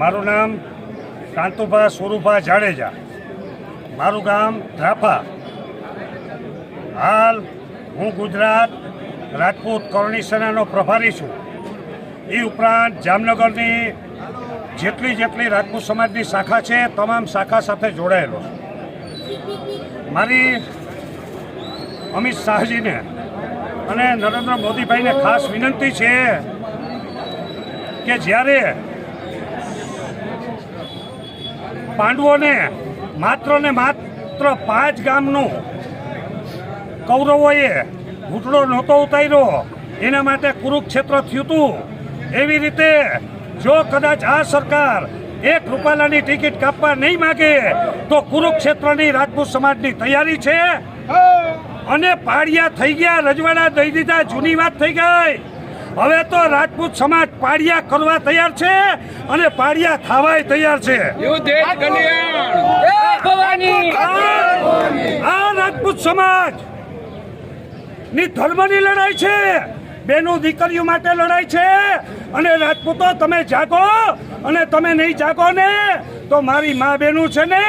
મારું નામ કાંતુભા સ્વરૂભા જાડેજા. મારું ગામ ધ્રાફા. હાલ હું ગુજરાત રાજપૂત કરણી સેનાનો પ્રભારી છું. એ ઉપરાંત જામનગરની જેટલી જેટલી રાજપૂત સમાજની શાખા છે, તમામ શાખા સાથે જોડાયેલો મારી અમિત શાહજીને અને નરેન્દ્ર મોદીભાઈને ખાસ વિનંતી છે કે જ્યારે પાંડવોને માત્ર ને માત્ર પાંચ ગામનું કૌરવોએ ઘૂંટડો નહોતો ઉતાર્યો. એના માટે કુરુક્ષેત્ર થયું હતું. એવી રીતે જો કદાચ આ સરકાર એક રૂપાલાની ટિકિટ કાપવા નહીં માગે તો કુરુક્ષેત્રની રાજપૂત સમાજની તૈયારી છે? અને પાડિયા થઈ ગયા રજવાડા દઈ દીધા જૂની વાત થઈ ગઈ. હવે તો રાજપૂત સમાજ પાડિયા કરવા તૈયાર છે અને પાડિયા ખાવાય તૈયાર છે. આ આ રાજપૂત સમાજની ધર્મની લડાઈ છે. બેનો દીકરીઓ માટે લડાઈ છે. અને રાજપૂતો તમે જાગો અને તમે નહીં જાગો ને તો મારી મા બહેનું છે ને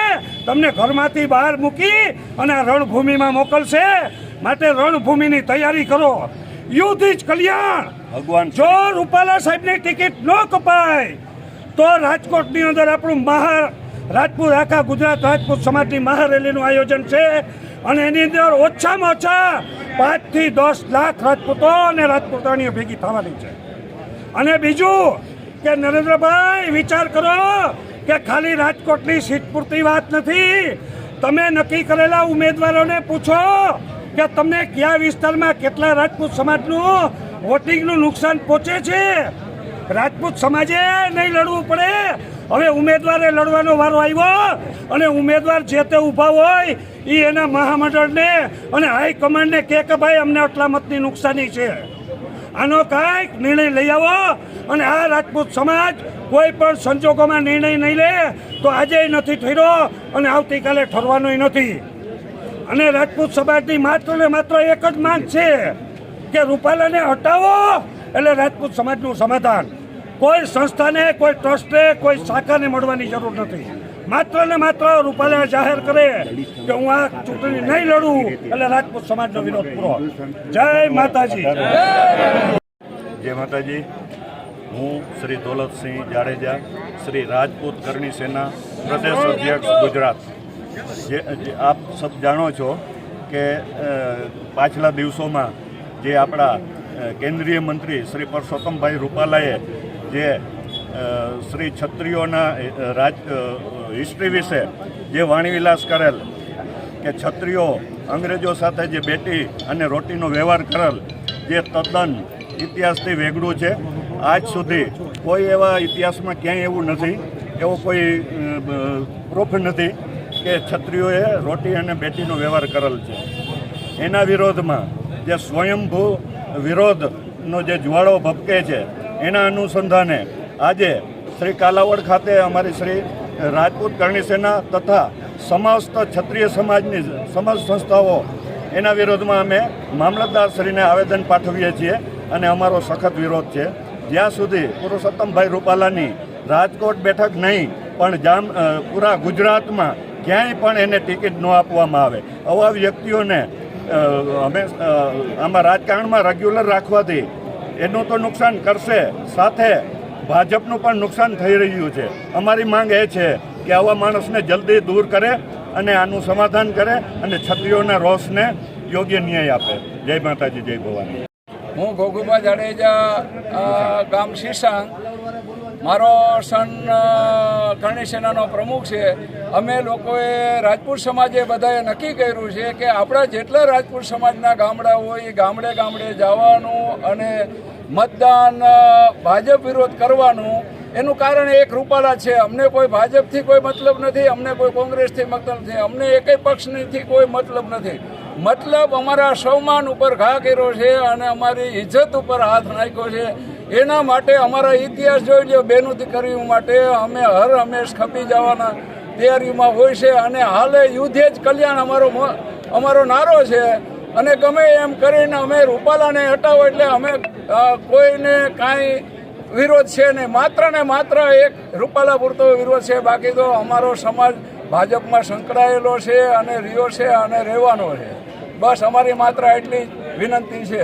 તમને ઘરમાંથી બહાર મૂકી અને આ રણભૂમિમાં મોકલશે. માટે રણભૂમિની તૈયારી કરો. યુદ્ધ ઇજ કલ્યાણ! ભગવાન જો રૂપાલા સાહેબની ટિકિટ ન કપાય તો રાજકોટની અંદર આપણું મહા રાજપૂત આખા ગુજરાત રાજપૂત સમાજની મહારેલીનું આયોજન છે. અને એની અંદર ઓછામાં ઓછા પાંચથી દસ લાખ રાજપૂતો અને રાજપૂતાણીઓ ભેગી થવાની છે. અને બીજું કે નરેન્દ્રભાઈ વિચાર કરો કે ખાલી રાજકોટની સીટ પૂરતી વાત નથી. તમે નક્કી કરેલા ઉમેદવારોને પૂછો કે તમને કયા વિસ્તારમાં કેટલા રાજપૂત સમાજનું વોટિંગનું નુકસાન પહોંચે છે? રાજપૂત સમાજે નહીં લડવું પડે. હવે ઉમેદવારે લડવાનો વારો આવ્યો અને ઉમેદવાર જે તે ઊભા હોય એ એના મહામંડળને અને હાઈકમાન્ડને કહે કે ભાઈ, અમને આટલા મતની નુકસાની છે. આનો કાંઈક નિર્ણય લઈ આવો અને આ રાજપૂત સમાજ કોઈ પણ સંજોગોમાં નિર્ણય નહીં લે તો આજે નથી ઠર્યો અને આવતીકાલે ઠરવાનોય નથી. અને રાજપૂત સમાજની માત્ર ને માત્ર એક જ માંગ છે કે રૂપાલાને હટાવો એટલે રાજપૂત સમાજનું સમાધાન. કોઈ સંસ્થાને, કોઈ ટ્રસ્ટે, કોઈ શાખાને મળવાની જરૂર નથી. માત્ર ને માત્ર રૂપાલા જાહેર કરે કે હું આ ચૂંટણી નહીં લડું એટલે રાજપૂત સમાજનો વિરોધ પૂરો. જય માતાજી. જય માતાજી. હું શ્રી દોલતસિંહ જાડેજા, શ્રી રાજપૂત કરણી સેના પ્રદેશ અધ્યક્ષ ગુજરાત. જે આપ સબ જાણો છો કે પાછલા દિવસોમાં જે આપણા કેન્દ્રીય મંત્રી શ્રી પરસોત્તમભાઈ રૂપાલાએ જે શ્રી ક્ષત્રિયોના રાજ હિસ્ટ્રી વિશે જે વાણીવિલાસ કરેલ કે ક્ષત્રિયો અંગ્રેજો સાથે જે બેટી અને રોટીનો વ્યવહાર કરેલ જે તદ્દન ઇતિહાસથી વેગળું છે, આજ સુધી કોઈ એવા ઇતિહાસમાં ક્યાંય એવું નથી, એવો કોઈ પ્રૂફ નથી. કે છત્રીઓએ રોટી અને બેટીનો વ્યવહાર કરેલ છે. એના વિરોધમાં જે સ્વયંભૂ વિરોધનો જે જ્વાળો ભપકે છે, એના અનુસંધાને આજે શ્રી કાલાવડ ખાતે અમારી શ્રી રાજપૂત કરણી સેના તથા સમસ્ત ક્ષત્રિય સમાજની સમસ્ત સંસ્થાઓ, એના વિરોધમાં અમે મામલતદારશ્રીને આવેદન પાઠવીએ છીએ અને અમારો સખત વિરોધ છે. જ્યાં સુધી પુરુષોત્તમભાઈ રૂપાલાની રાજકોટ બેઠક નહીં, પણ જામ પૂરા ગુજરાતમાં ક્યાંય પણ એને ટિકિટ ન આપવામાં આવે. આવા વ્યક્તિઓને અમે આમાં રાજકારણમાં રેગ્યુલર રાખવાથી એનું તો નુકસાન કરશે. સાથે ભાજપનું પણ નુકસાન થઈ રહ્યું છે. અમારી માંગ એ છે કે આવા માણસને જલ્દી દૂર કરે અને આનું સમાધાન કરે અને છત્રીઓના રોષને યોગ્ય ન્યાય આપે. જય માતાજી, જય ભવાની. હું ગોગુબા જાડેજા ગામ શીશાંગ. મારો સન કરણી પ્રમુખ છે. અમે લોકોએ રાજપૂત સમાજે બધાએ નક્કી કર્યું છે કે આપણા જેટલા રાજપૂત સમાજના ગામડા હોય એ ગામડે ગામડે જવાનું અને મતદાન ભાજપ વિરોધ કરવાનું. એનું કારણ એક રૂપાલા છે. અમને કોઈ ભાજપથી કોઈ મતલબ નથી, અમને કોઈ કોંગ્રેસથી મતલબ નથી, અમને એકે પક્ષનીથી કોઈ મતલબ નથી. મતલબ અમારા સૌમાન ઉપર ઘા કર્યો છે અને અમારી ઇજ્જત ઉપર હાથ નાખ્યો છે. એના માટે અમારા ઇતિહાસ જોઈ લ્યો, બેનું દીકરીઓ માટે અમે હર હંમેશ ખપી જવાના તૈયારીમાં હોય છે અને હાલે યુદ્ધે જ કલ્યાણ અમારો અમારો નારો છે. અને ગમે એમ કરીને અમે રૂપાલાને હટાવો એટલે અમે કોઈને કાંઈ વિરોધ છે ને માત્ર ને માત્ર એક રૂપાલા પૂરતો વિરોધ છે. બાકી તો અમારો સમાજ ભાજપમાં સંકળાયેલો છે અને રહ્યો છે અને રહેવાનો છે. બસ અમારી માત્ર એટલી વિનંતી છે.